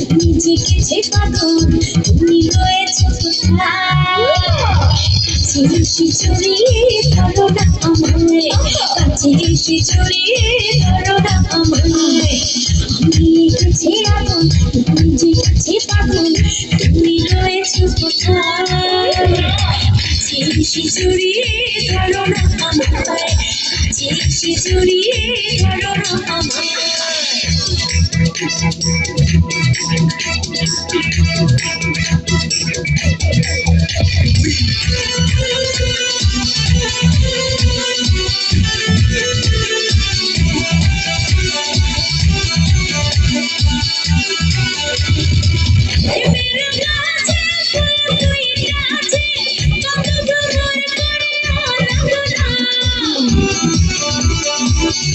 তুমি জেগেছে ফাগুন তুমি রয়েছে কাছে এসে জড়িয়ে ধরো না আমায় কাছে এসে জড়িয়ে ধরো না আমায় আগুন তুমি তুমি কাছে এসে জড়িয়ে ধরো না আমায় কাছে না আমায়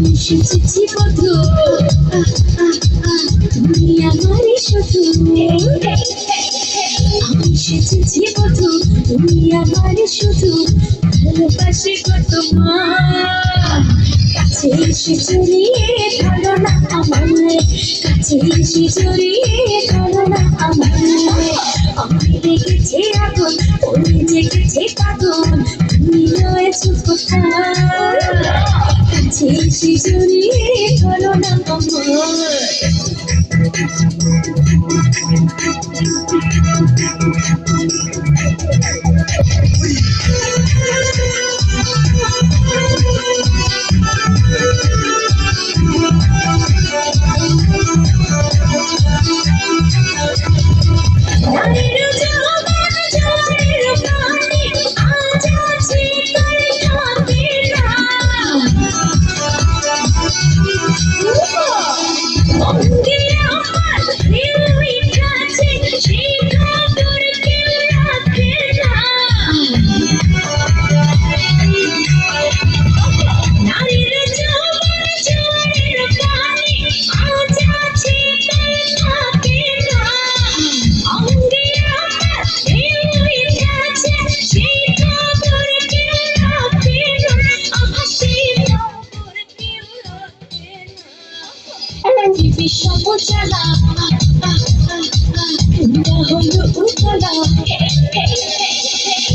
আমি সেচেছি বধু শুধু আমি সেচেছি বধু তুমি আমারই শুধু ভালোবাসি গো তোমার কাছে এসে জড়িয়ে ধরো না আমায় কাছে এসে জড়িয়ে লেগেছে আগুন ওরে জেগেছে পাগল তুমি রয়েছো কোথায় এসে জড়িয়ে ধরো না আমায় Obrigado. পৃথিবী সমচালা তোমরা হলো উতলা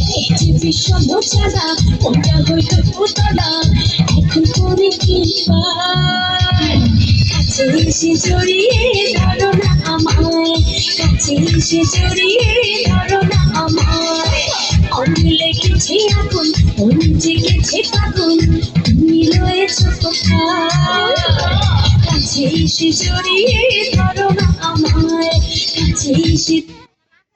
পৃথিবী হলো উতলা এখন করে কি কাছে এসে জড়িয়ে ধরো না আমায় কাছে এসে জড়িয়ে ধরো না আমায় আমি লেগেছে আগুন মন জেগেছে কোথায়? এসে জড়িয়ে ধরো আমায় কাছে